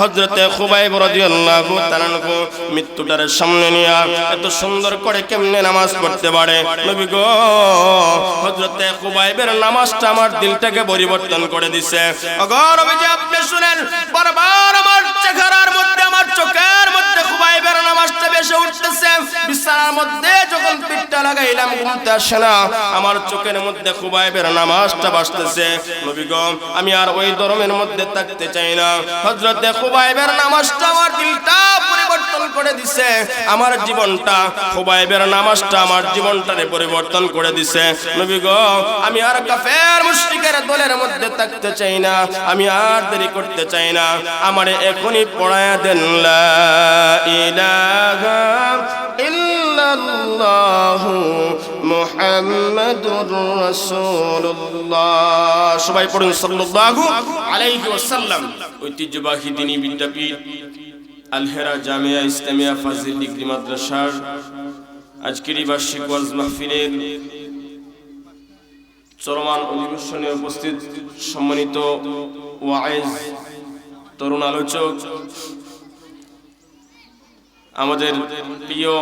হজরতে খুবাইব রাদিয়াল্লাহু তাআলাকে মৃত্যুটার সামনে নিয়ে এত সুন্দর করে কেমনে নামাজ পড়তে পারে? নবী গো হজরতে খুবাইবের নামাজটা আমার দিলটাকে পরিবর্তন করে দিছে। আপনি শুনেন, বারবার আমার চেহারার মধ্যে, আমার চোখের মধ্যে নামাজটা উঠতেছে। বিছানার মধ্যে যখন পিঠটা লাগাইলাম ঘুমতে আসে না। আমার চোখের মধ্যে খুবাইবের নামাজটা বাসতেছে আমি আর ওই ধর্মের মধ্যে থাকতে চাই না। হজরতে খুবাইবের নামাজটা আমার দিলটা পরিবর্তন করে দিছে। আমার জীবনটা, খুবাইবের নামাজটা আমার জীবনটারে পরিবর্তন করে দিছে। আমি আর কাফের মুশরিকের দলের মধ্যে থাকতে চাই না। আমি আর দেরি করতে চাই না। আমারে এখনই পড়ায়া দেন লা ইলাহা ইল্লাল্লাহু মুহাম্মাদুর রাসূলুল্লাহ। সবাই পড়ুন সাল্লাল্লাহু আলাইহি ওয়াসাল্লাম। ঐতিহ্যবাহী দিনী বিদ্যাপীঠ, আলহেরা জামিয়া ইসলামিয়া ফাজিল ডিগ্রি মাদ্রাসার আজকের এই বার্ষিক ওয়াজ মাহফিলের চলমান অধিবেশনে উপস্থিত সম্মানিত ওয়াইজ তরুণ আলোচক আমাদের প্রিয়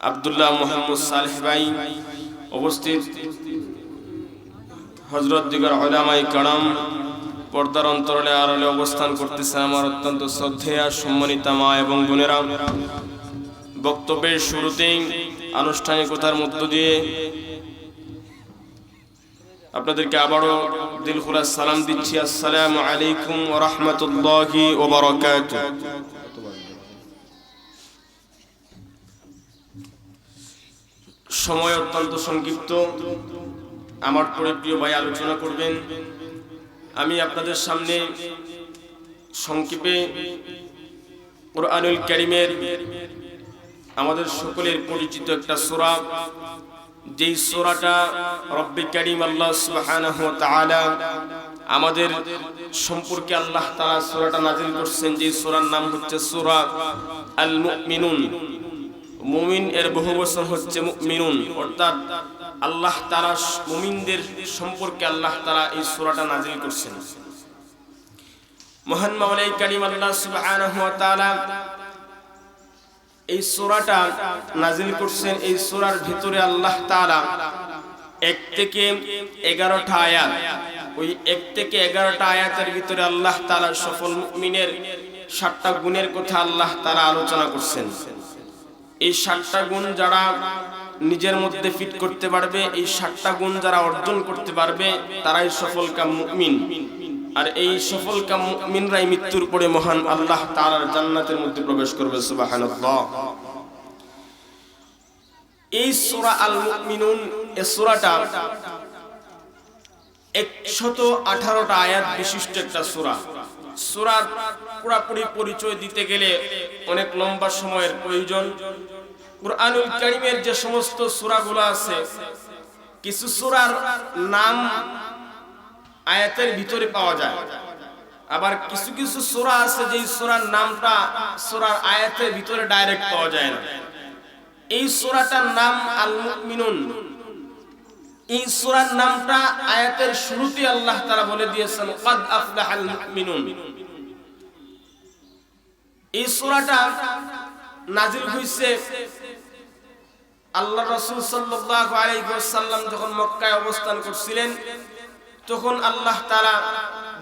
আব্দুল্লাহ মোহাম্মদ সালেহ ভাই উপস্থিত। হজরত দিগর ওলামাই কারাম পর্দার অন্তরালে আড়ালে অবস্থান করতেছে আমার অত্যন্ত শ্রদ্ধেয়া, সম্মানিতা মা এবং বোনেরা। বক্তব্যের শুরুতেই আনুষ্ঠানিকতার মধ্য দিয়ে আপনাদেরকে আবারও দিল খোলা সালাম দিচ্ছি। আসসালামু আলাইকুম ওয়া রাহমাতুল্লাহি সময় অত্যন্ত সংক্ষিপ্ত। আমার পরে প্রিয় ভাই আলোচনা করবেন। আমি আপনাদের সামনে সংক্ষেপে কোরআনুল করিমের আমাদের সকলের পরিচিত একটা সোরা। যেই সোরাটা রব্বে করিম আল্লাহ সুবহানাহু ওয়া তাআলা আমাদের সম্পর্কে আল্লাহ তাআলা সোরাটা নাজিল করছেন। যে সোরার নাম হচ্ছে সূরা আল মুমিনুন মুমিন এর বহু বচন হচ্ছে মিনুন অর্থাৎ আল্লাহ তাআলা মুমিনদের সম্পর্কে আল্লাহ তারা এই সূরাটা নাজিল করছেন। মহান মাওলাই কারিম আল্লাহ তাআলা এই সূরাটা নাজিল করছেন, এই সূরার ভিতরে আল্লাহ তাআলা এক থেকে এগারোটা আয়াত, ওই এক থেকে এগারোটা আয়াতের ভিতরে আল্লাহ তাআলা সফল মুমিনের সাতটা গুণের কথা আল্লাহ তাআলা আলোচনা করছেন। এই সাতটা গুণ যারা নিজের মধ্যে ফিট করতে পারবে, এই সাতটা গুণ যারা অর্জন করতে পারবে, তারাই সফল কাম মুমিন। আর এই সফল কাম মুমিনরাই মৃত্যুর পরে মহান আল্লাহ তাআলার জান্নাতের মধ্যে প্রবেশ করবে, সুবহানাল্লাহ। এই সূরা আল মুমিনুন এই সূরাটা 118টা আয়াত বিশিষ্ট একটা সূরা। সূরার পুরোপুরি পরিচয় দিতে গেলে অনেক লম্বা সময়ের প্রয়োজন। কুরআনুল কারীমের যে সমস্ত সূরাগুলো আছে, কিছু সূরার নাম আয়াতের ভিতরে পাওয়া যায়। আবার কিছু কিছু সূরা আছে যে সূরার নামটা সূরার আয়াতের ভিতরে ডাইরেক্ট পাওয়া যায় না। এই সূরাটার নাম আল মুমিনুন এই সূরার নামটা আয়াতের শুরুতে আল্লাহ তাআলা বলে দিয়েছেন, কাদ আফলাহাল মুমিনুন। এই সূরাটা নাজিল হইছে আল্লাহ রাসূল সাল্লাল্লাহু যখন মক্কায় অবস্থান করছিলেন, তখন আল্লাহ তাআলা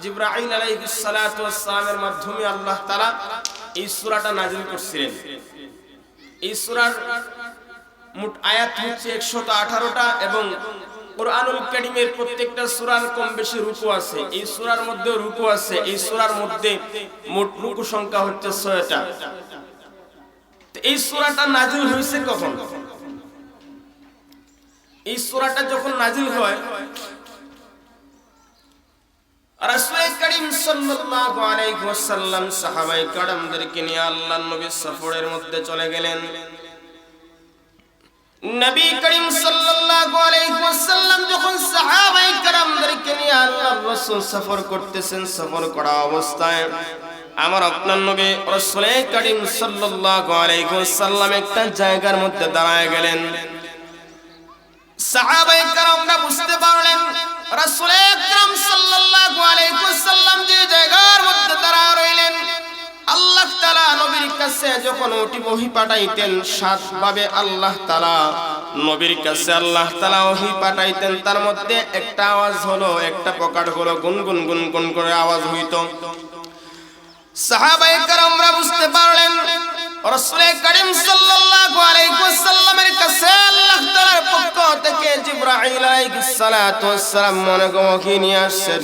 জিবরাইল আলাইহিস সালাতু ওয়াস সালামের মাধ্যমে আল্লাহ তাআলা এই সূরাটা নাজিল করছিলেন। এই সূরার মোট আয়াত হচ্ছে 118টা এবং কোরআনুল কারিমের প্রত্যেকটা কম বেশি রুকু আছে। এই সূরার মধ্যে রুকু আছে। এই মধ্যে মোট রুকু সংখ্যা হচ্ছে এই নাজিল হয়েছে কখন? এই যখন নাজিল হয়, রাসূল নিয়ে আল্লাহ নবী সফরের মধ্যে চলে গেলেন। নবী করিম সাল্লাল্লাহু আলাইহি ওয়াসাল্লাম যখন সাহাবায়ে নিয়ে আল্লাহর রাসূল সফর করতেছেন সফর করা অবস্থায়, আমার আপনার নবী রাসূলে করিম সাল্লাল্লাহু আলাইহি ওয়াসাল্লাম একটা জায়গার মধ্যে দাঁড়ায় গেলেন। সাহাবায়ে کرامরা বুঝতে পারলেন, রাসূলে আকরাম সাল্লাল্লাহু আলাইহি ওয়াসাল্লাম যে জায়গার মধ্যে দাঁড়ায় রইলেন কাছে যখন ওটি ওহী পাঠাইতেন সাত ভাবে আল্লাহ তালা নবীর কাছে আল্লাহ তাআলা ওহী পাঠাইতেন, তার মধ্যে একটা আওয়াজ হলো, একটা প্রকার হলো, গুনগুন গুনগুন করে আওয়াজ হইতো। কেরামরা বুঝতে পারলেন করিম আল্লাহ মনে গমকি নিয়ে আসছেন।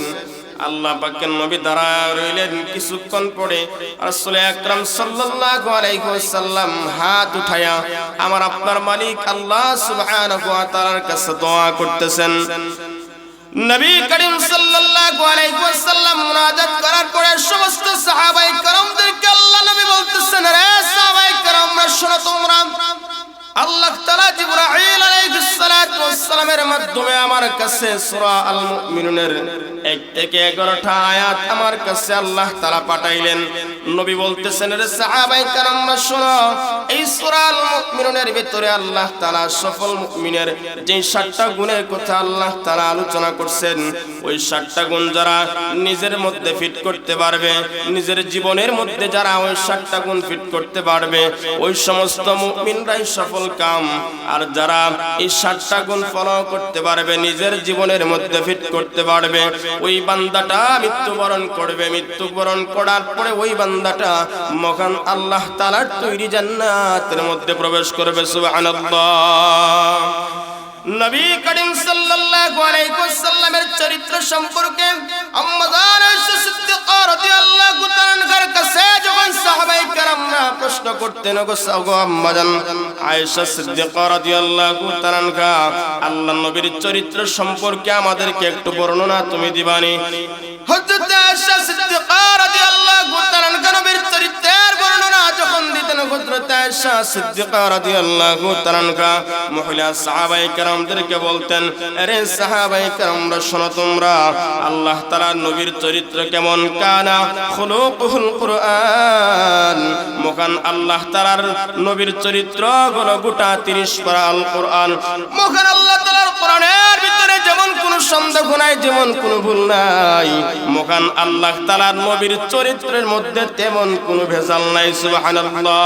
আল্লাহ পাকের নবী দ্বারা রইলেন কিছুক্ষণ পরে। রাসূল আকরাম সাল্লাল্লাহু আলাইহি ওয়াসাল্লাম হাত উঠায়া আমার আপনার মালিক আল্লাহ সুবহানাহু ওয়া তাআলার কাছে দোয়া করতেছেন। নবী করিম সাল্লাল্লাহু আলাইহি ওয়াসাল্লাম মুনাজাত করার পরে সমস্ত সাহাবায়ে کرامদেরকে আল্লাহ নবী বলতেছেন, রে সাহাবায়ে کرامরা শোনো তোমরা। আল্লাহ তাআলা জিবরাইল মাধ্যমে আমার কাছে সূরা আল মুমিনুনের থেকে 11টা আয়াত আমার কাছে আল্লাহ পাঠাইলেন। নবী বলতেছেন, রে সাহাবাই কারামরা, শোনো, এই সূরা আল মুমিনুনের ভিতরে আল্লাহ সফল মুমিনের যে গুণের কথা আল্লাহ তালা আলোচনা করছেন, ওই 60টা গুণ যারা নিজের মধ্যে ফিট করতে পারবে, নিজের জীবনের মধ্যে যারা ওই সাতটা গুণ ফিট করতে পারবে, ওই সমস্ত মুমিনরাই সফল আর যারা এই সাতটা গুণ ফলো করতে পারবে, নিজের জীবনের মধ্যে ফিট করতে পারবে, ওই বান্দাটা মৃত্যুবরণ করবে। মৃত্যুবরণ করার পরে ওই বান্দাটা মহান আল্লাহ তালার তৈরি জান্নাতের মধ্যে প্রবেশ করবে, সুবহানাল্লাহ। নবী করিম সাল্লাল্লাহু আলাইহি ওয়াসাল্লামের চরিত্র সম্পর্কে আম্মাজান আয়েশা সিদ্দিকা রাদিয়াল্লাহু তাআলার কাছে যখন সাহাবায়ে কেরামরা প্রশ্ন করতেন গো সাগো আম্মাজান আয়েশা সিদ্দিকা রাদিয়াল্লাহু তাআলা আল্লাহ নবীর চরিত্র সম্পর্কে আমাদেরকে একটু বর্ণনা তুমি দিবানি? হযরত আয়েশা আল্লাহ নবীর চরিত্র গোটা 30 পারা আল কোরআন মহান আল্লাহ ভিতরে যেমন কোনো সন্দেহ নাই, যেমন কোনো ভুল নাই। মহান আল্লাহ তাআলার নবীর চরিত্রের মধ্যে তেমন কোনো ভেজাল নাই, সুবহানাল্লাহ।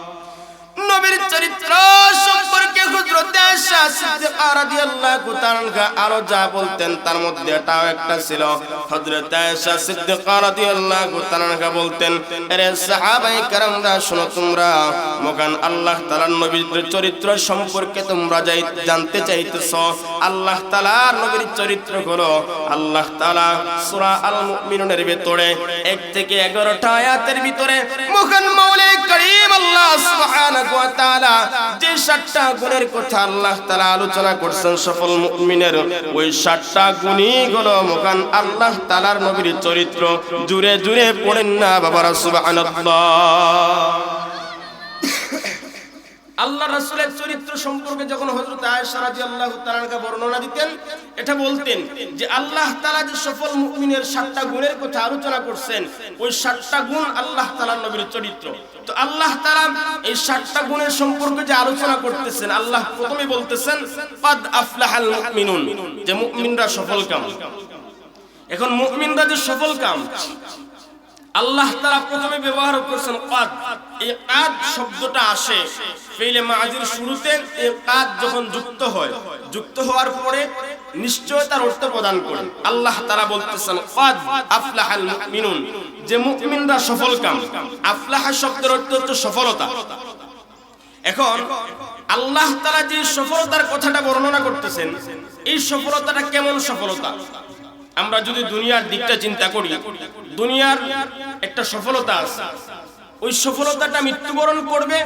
নবীর চরিত্র সম্পর্কে আয়েশা সিদ্দিকা রাদিয়াল্লাহু তাআলা আরও যা বলতেন তার মধ্যে একটা ছিল। আয়েশা সিদ্দিকা রাদিয়াল্লাহু তাআলা বলতেন আরে শোনো তোমরা আল্লাহ তাআলার নবীর চরিত্র সম্পর্কে তোমরা যাই, জানতে চাইতেছো। আল্লাহ তাআলার নবীর চরিত্র হলো, আল্লাহ তাআলা সূরা আল মুমিনুনের ভিতরে 1 থেকে 11টা আয়াতের ভিতরে মহান মাওলা করিম আল্লাহ সুবহানাহু তাআলা, যে সাতটা গুণের কথা আল্লাহ তাআলা আলোচনা করছেন সফল মুমিনের, ওই সাতটা গুণই হলো মকান আল্লাহ তাআলার নবীর চরিত্র। জুড়ে জুড়ে পড়েন না বাবারা সুবহানাল্লাহ। আল্লাহ রাসূলের চরিত্র সম্পর্কে যখন হযরত আয়েশা রাদিয়াল্লাহু তাআলাকে বর্ণনা দিতেন, এটা বলতেন যে আল্লাহ তালা যে সফল মুমিনের সাতটা গুণের কথা আলোচনা করছেন, ওই সাতটা গুণ আল্লাহ তাআলার নবীর চরিত্র। তো আল্লাহ তাআলা এই সাতটা গুণের সম্পর্কে যে আলোচনা করতেছেন, আল্লাহ প্রথমে বলতেছেন, কাদ আফলাহাল মুমিনুন যে মুমিনরা সফল কাম। এখন মুমিনরা যে সফল কাম আল্লাহ তারা প্রথমে ব্যবহার করছেন কাদ। এই কাদ শব্দটা আসে ফেইলে মাজির শুরুতে, এই কাদ যখন যুক্ত হয়, যুক্ত হওয়ার পরে নিশ্চয় তার অর্থ প্রদান করেন। আল্লাহ তারা বলতেছেন, কাদ আফলাহাল মুমিনুন। যে মুমিনরা সফল কাম, আফলাহা শব্দের অর্থ হচ্ছে সফলতা। এখন আল্লাহ তারা যে সফলতার কথাটা বর্ণনা করতেছেন, এই সফলতাটা কেমন সফলতা? আমরা যদি দুনিয়ার দিকটা চিন্তা করি, দুনিয়ার একটা সফলতা আছে। ওই সফলতাটা মৃত্যুবরণ করবে,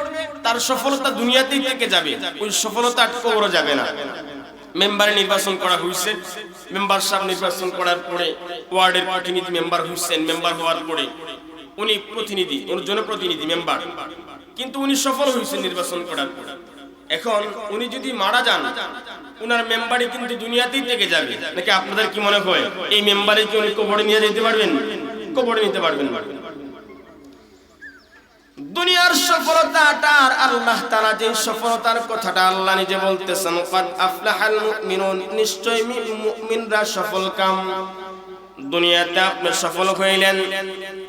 তার সফলতা দুনিয়াতেই থেকে যাবে। ওই সফলতা কবরও যাবে না। মেম্বারে নির্বাচন করা হয়েছে। মেম্বার সাহেব নির্বাচন করার পরে ওয়ার্ডের প্রতিনিধি মেম্বার হয়েছেন। মেম্বার হওয়ার পরে উনি প্রতিনিধি জনপ্রতিনিধি মেম্বার। কিন্তু উনি সফল হয়েছেন নির্বাচন করার পরে। এখন উনি যদি মারা যান, উনার মেম্বারে কিন্তু দুনিয়াতেই থেকে যাবে। নাকি আপনাদের কি মনে হয়? এই মেম্বারে কি উনি কবরে নিয়ে যেতে পারবেন? কবরে নিতে পারবেন দুনিয়ার সফলতাটা আর আল্লাহ তাআলা যে সফলতার কথাটা আল্লাহ নিজে বলতেছেন, কদ আফলাহাল মুমিনুন নিশ্চয় মুমিনরা সফল কাম। দুনিয়াতে আপনি সফল হইলেন।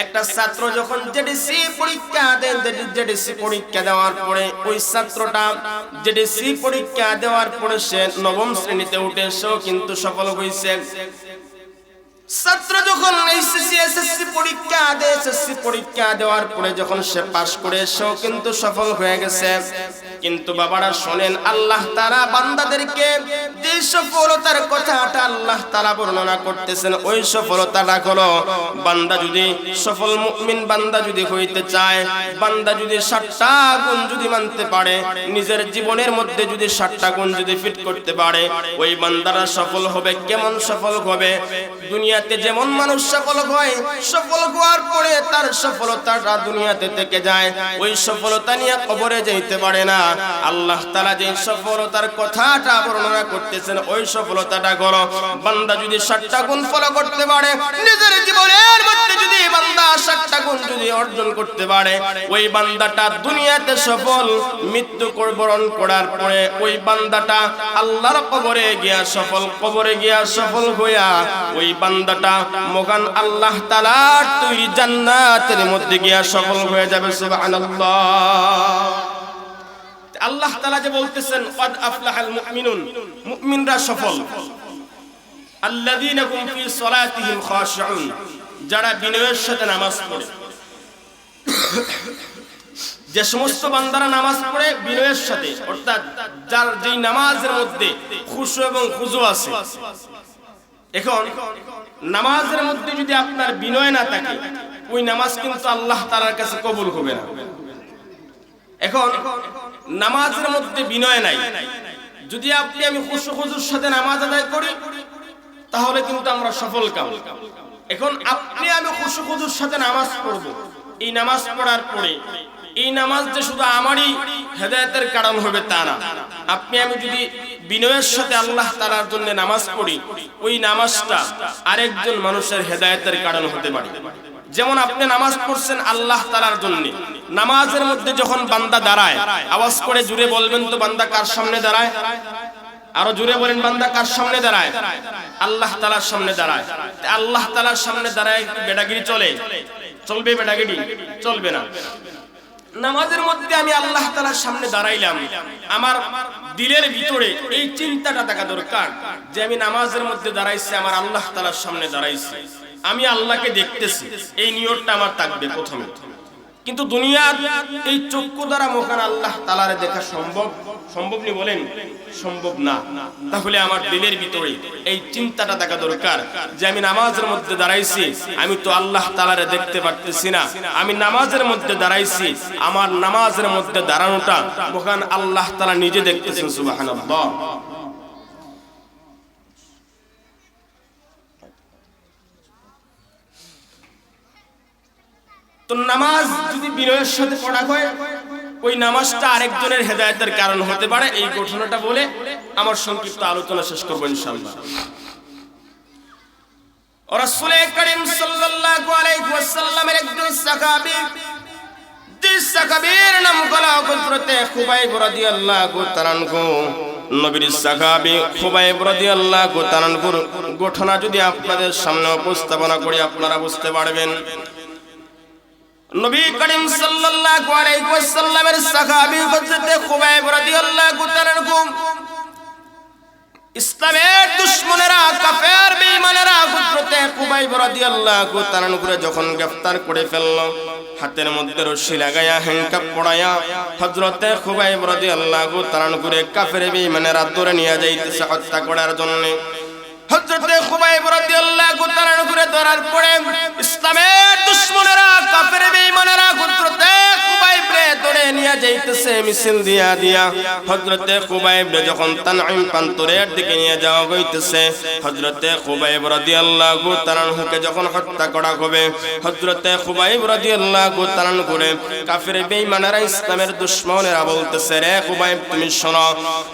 একটা ছাত্র যখন জেডিসি পরীক্ষা দেন জেডিসি পরীক্ষা দেওয়ার পরে ওই ছাত্রটা জেডিসি পরীক্ষা দেওয়ার পরে সে নবম শ্রেণীতে উঠে, সেও কিন্তু সফল হয়েছে ছাত্র যখন এসএসসি পরীক্ষা এসএসসি পরীক্ষা দেওয়ার পরে যখন সে করে কিন্তু সফল হয়ে গেছে। কিন্তু বাবারা শোনেন, আল্লাহ তারা বান্দাদেরকে যে সফলতার কথাটা আল্লাহ তারা বর্ণনা করতেছেন, ওই সফলতাটা হলো, বান্দা যদি সফল মুমিন বান্দা যদি হইতে চায়, বান্দা যদি ষাটটা গুণ যদি মানতে পারে, নিজের জীবনের মধ্যে যদি ষাটটা গুণ যদি ফিট করতে পারে, ওই বান্দারা সফল হবে, কেমন সফল হবে? দুনিয়াতে যেমন মানুষ সফল হয় সফল হওয়ার পরে তার সফলতাটা দুনিয়াতে থেকে যায়। ওই সফলতা নিয়ে কবরে যাইতে পারে না। আল্লাহ তালা যে সফলতার কথাটা বর্ণনা করতেছেন, ওই সফলতাটা করো। বান্দা যদি ষাটটা গুণ ফলো করতে পারে, নিজের জীবনের মধ্যে যদি বান্দা ষাটটা গুণ যদি অর্জন করতে পারে, ওই বান্দাটা দুনিয়াতে সফল, মৃত্যু বরণ করার পরে ওই বান্দাটা আল্লাহর কবরে গিয়া সফল, কবরে গিয়া সফল হইয়া ওই বান্দাটা মগান আল্লাহ তালার তৈরি জান্নাতের মধ্যে গিয়া সফল হয়ে যাবে, সুবহানাল্লাহ। আল্লাহ তালা যে বলতেছেন কদ আফলাহাল মুমিনুন মুমিনরা সফল। আল্লাযীনা হুম ফি সলাতিহিম খাশিউন, যারা বিনয়ের সাথে নামাজ পড়ে। যে সমস্ত বান্দারা নামাজ পড়ে বিনয়ের সাথে, অর্থাৎ যার যেই নামাজের মধ্যে খুশু এবং খুজু আছে। এখন নামাজের মধ্যে যদি আপনার বিনয় না থাকে, ওই নামাজ কিন্তু আল্লাহ তাআলার কাছে কবুল হবে না। এখন নামাজের মধ্যে বিনয় নাই। যদি আপনি আমি খুশু সাথে নামাজ আদায় করি, তাহলে কিন্তু আমরা সফল কাম। এখন আপনি আমি খুশু সাথে নামাজ পড়ব। এই নামাজ পড়ার পরে, এই নামাজ যে শুধু আমারই হেদায়তের কারণ হবে তা না। আপনি আমি যদি বিনয়ের সাথে আল্লাহ তালার জন্য নামাজ পড়ি, ওই নামাজটা আরেকজন মানুষের হেদায়তের কারণ হতে পারে। যেমন আপনি নামাজ পড়ছেন আল্লাহ তালার জন্য, নামাজের মধ্যে যখন বান্দা দাঁড়ায়, আওয়াজ করে জুড়ে বলবেন তো বান্দা কার সামনে দাঁড়ায়? আরও জুড়ে বলেন, বান্দা কার সামনে দাঁড়ায়? আল্লাহ তালার সামনে দাঁড়ায়। আল্লাহ তালার সামনে দাঁড়ায় বেডাগিরি চলে? চলবে বেডাগিরি? চলবে না। নামাজের মধ্যে আমি আল্লাহ তালার সামনে দাঁড়াইলাম। আমার দিলের ভিতরে এই চিন্তাটা থাকা দরকার যে আমি নামাজের মধ্যে দাঁড়াইছি, আমার আল্লাহ তালার সামনে দাঁড়াইছি। আমি আল্লাহকে দেখতেছি, এই নিয়তটা আমার থাকবে প্রথমে। কিন্তু দুনিয়ার এই চক্ষু দ্বারা মোখান আল্লাহ তালারে দেখা সম্ভব? সম্ভব নি বলেন? সম্ভব না। তাহলে আমার দিলের ভিতরে এই চিন্তাটা দেখা দরকার যে আমি নামাজের মধ্যে দাঁড়াইছি, আমি তো আল্লাহ তালারে দেখতে পারতেছি না। আমি নামাজের মধ্যে দাঁড়াইছি, আমার নামাজের মধ্যে দাঁড়ানোটা মোখান আল্লাহ তালা নিজে দেখতেছেন, সুবহানাল্লাহ। তো নামাজ যদি বিনয়ের সাথে পড়া হয়, ওই নামাজটা আরেকজনের হেদায়তের কারণ হতে পারে। এই ঘটনাটা বলে আমার সংক্ষিপ্ত আলোচনা শেষ করব ইনশাআল্লাহ। রাসূল ঘটনা যদি আপনাদের সামনে উপস্থাপনা করি, আপনারা বুঝতে পারবেন। নবী করিম সাল্লাল্লাহু আলাইহি ওয়াসাল্লামের সাহাবী হযরত খুবাইব রাদিয়াল্লাহু ইসলামের কাফের বেঈমানেরা খুবাইব রাদিয়াল্লাহু করে যখন গ্রেফতার করে ফেলল, হাতের মধ্যে রশি লাগায়া হ্যান্ডকাপ পড়ায়া হযরত খুবাইব রাদিয়াল্লাহু তাআলা করে কাফের বেঈমানেরা ধরে নিয়ে যাইতেছে হত্যা করার জন্য। হযরতে খুবাইব রাদিয়াল্লাহু তাআলা করে ধরার ইসলামের দুশমনেরা করা কাফের ইসলামের দুশমনেরা বলতেছে, রে খুবাইব তুমি শোনো,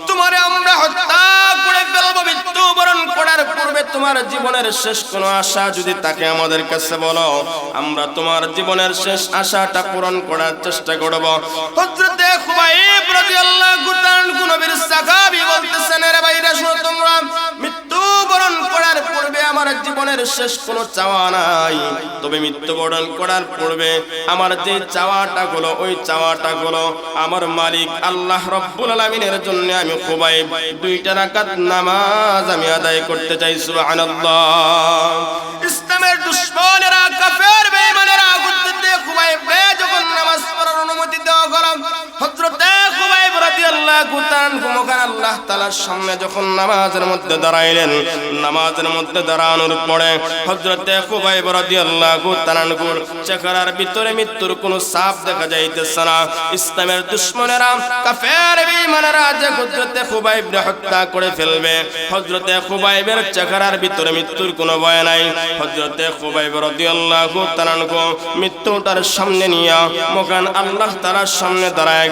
তোমারে আমরা হত্যা করে ফেলব, মৃত্যুবরণ করার পূর্বে তোমার জীবনের শেষ কোনো আশা যদি তাকে আমাদের কাছে বলো, আমরা তোমার জীবনের শেষ আশাটা পূরণ করার চেষ্টা করব। হযরতে খুবাইব রাদিয়াল্লাহু তাআলা নবীর সাহাবী শুনো তোমরা মৃত্যুবরণ করার পূর্বে আমার জীবনের শেষ কোনো চাওয়া নাই। তবে মৃত্যুবরণ করার পূর্বে আমার যে চাওয়াটা গুলো ওই চাওয়াটা গুলো আমার মালিক আল্লাহ রব্বুল আলামিনের জন্য আমি খুবাইব দুইটা রাকাত নামাজ আমি আদায় করতে চাই, সুবহানাল্লাহ। ইসলামের দুশমনেরা, কাফের বেঈমানেরা গুদ্দতে খুবাইব রে যখন নামাজ পড়ার অনুমতি দেওয়া হলো মৃত্যুর দেখা যাইতেছে না। ইসলামের কাফের যে হত্যা করে ফেলবে, হযরতে খুবাইবের চেহারার ভিতরে মৃত্যুর কোনো ভয় নাই। হযরতে খুবাইব রাদিয়াল্লাহু তাআলা মৃত্যুটার সামনে নিয়ে মকান আল্লাহ তাআলার সামনে দাঁড়ায়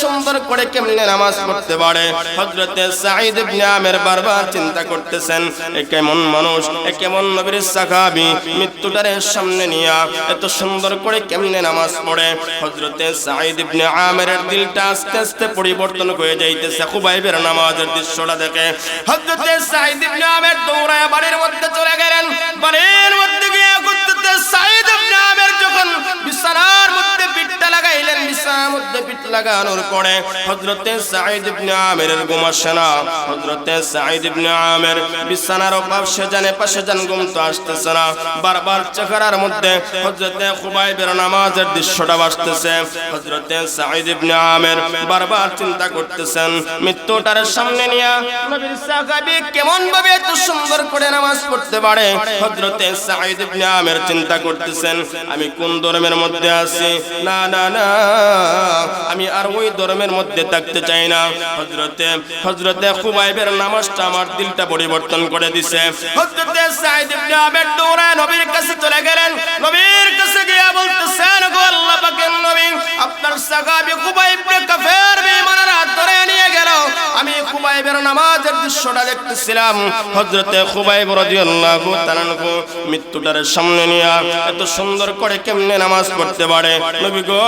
সুন্দর করে কেমনে নামাজ পড়তে পারে? হযরতে সাঈদ ইবনে আমির বারবার চিন্তা করতেছেন, এ কেমন মানুষ, এ কেমন নবীর সাহাবী, মৃত্যুটার সামনে নিয়ে এত সুন্দর করে কেমনে নামাজ পড়ে? হযরতে সাঈদ ইবনে আমিরের দিলটা আস্তে আস্তে পরিবর্তন হয়ে যাইতেছে, খুবাইবের নামাজের দৃশ্যটা দেখে। হযরতে সাঈদ ইবনে আমির দৌড়ায় বাড়ির মধ্যে চলে গেলেন, বাড়ির মধ্যে গিয়ে হযরতে সাঈদ ইবনে আমির যখন বিছানার মধ্যে পিঠটা লাগাইলেন লাগানোর পরে সাঈদ ইবনে সাঈদ ইবনে বিছানার অভাব জানে পাশে যান ঘুম তো আসতেছে না। বারবার চেহারার মধ্যে নামাজের দৃশ্যটা সাঈদ ইবনে বারবার চিন্তা করতেছেন, মৃত্যুটার সামনে নিয়ে নবীর সাহাবী কেমন ভাবে এত সুন্দর করে নামাজ পড়তে পারে? হযরতে সাঈদ ইবনে চিন্তা করতেছেন, আমি কোন ধর্মের মধ্যে আছি? না আমি আর ওই ধর্মের মধ্যে থাকতে চাই না। হজরতে হজরতে খুবাইবের নামাজটা আমার দিলটা পরিবর্তন করে দিছে। হজরতে সাইদ ইবনে আবেদ দৌড়ায় নবীর কাছে চলে গেলেন। নবীর কাছে গিয়ে বলতেছেন, গো আল্লাহ পাকের নবী, আপনার সাহাবী খুবাইব কাফের আমি খুবাইবের নামাজের দৃশ্যটা দেখতেছিলাম। হজরতে খুবাইব রাদিয়াল্লাহু তাআলাকে মৃত্যুটার সামনে নিয়ে এত সুন্দর করে কেমনে নামাজ পড়তে পারে? নবী গো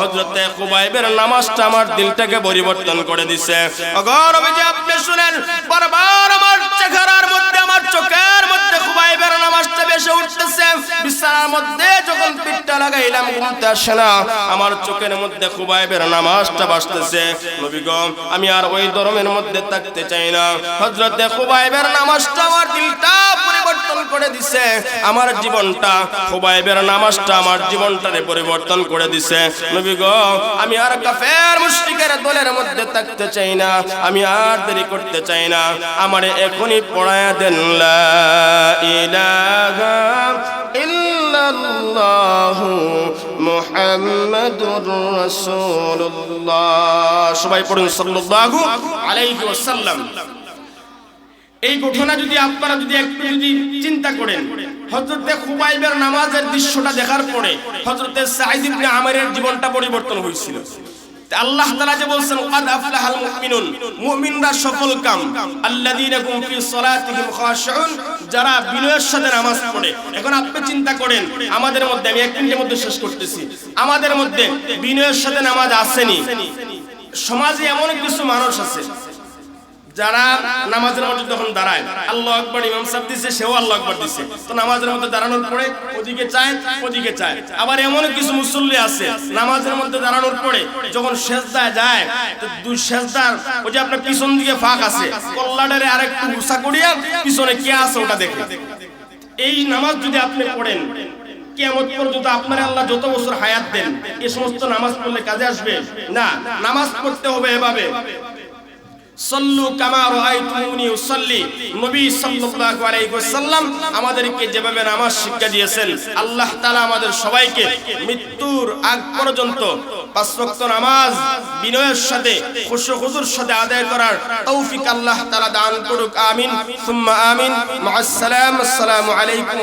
হজরতে খুবাইবের নামাজটা আমার দিলটাকে পরিবর্তন করে দিছে। নবীজি, আপনি শুনেন, বারবার আমার চেহারার নামাজটা উঠতেছে। বিছানার মধ্যে যখন পিঠটা লাগাইলাম ঘুমতে আসে না। আমার চোখের মধ্যে খুবাইবের নামাজটা বাসতেছে নবীগম আমি আর ওই ধর্মের মধ্যে থাকতে চাই না। হজরতে খুবাইবের নামাজটা আমার দিলটা পরিবর্তন করে দিছে। আমার জীবনটা খুবাইবের নামাজটা আমার জীবনটারে পরিবর্তন করে দিছে। নবী গো, আমি আর কাফের মুশরিকের দলের মধ্যে থাকতে চাই না। আমি আর দেরি করতে চাই না। আমারে এখনই পড়ায়া দেন, লা ইলাহা ইল্লাল্লাহু মুহাম্মাদুর রাসূলুল্লাহ। সবাই পড়ুন, সাল্লাল্লাহু আলাইহি ওয়াসাল্লাম। এই ঘটনা যদি আপনারা যদি একটু যদি চিন্তা করেন, হযরতে খুবাইবের নামাজের দৃশ্যটা দেখার পরে হযরতে সাঈদ ইবনে আমিরের জীবনটা পরিবর্তন হয়েছিল। আল্লাহ তাআলা যে বলছেন, কাদ আফলাহাল মুমিনুন, মুমিনরা সফল কাম ফি যারা বিনয়ের সাথে নামাজ পড়ে। এখন আপনি চিন্তা করেন, আমাদের মধ্যে, আমি এক মিনিটের মধ্যে শেষ করতেছি। আমাদের মধ্যে বিনয়ের সাথে নামাজ আসেনি। সমাজে এমন কিছু মানুষ আছে যারা নামাজের মধ্যে যখন দাঁড়ায়, আল্লাহ আকবার, ইমাম সাহেব দিছে, সেও আল্লাহ আকবার দিছে। তো নামাজের মধ্যে দাঁড়ানোর পরে ওদিকে চায় ওদিকে চায়। আবার এমন কিছু মুসল্লি আছে, নামাজের মধ্যে দাঁড়ানোর পরে যখন সেজদায় যায়, তো দুই সেজদার, ওই যে আপনার পিছন দিকে ফাঁক আছে, কল্লাডারে আরেকটু গুছা করিয়া পিছনে কে আছে ওটা দেখে। এই নামাজ যদি আপনি পড়েন কেমন পর্যন্ত আপনার আল্লাহ যত বছর হায়াত দেন এই সমস্ত নামাজ পড়লে কাজে আসবে? না, নামাজ পড়তে হবে এভাবে। সল্লু কামা রাআইতুমুনি উসাল্লি। নবী আমাদেরকে যেভাবে নামাজ শিক্ষা দিয়েছেন, আল্লাহ তাআলা আমাদের সবাইকে মৃত্যুর আগ পর্যন্ত নামাজ বিনয়ের সাথে সাথে আদায় করার তৌফিক আল্লাহ দান আমিন। আলাইকুম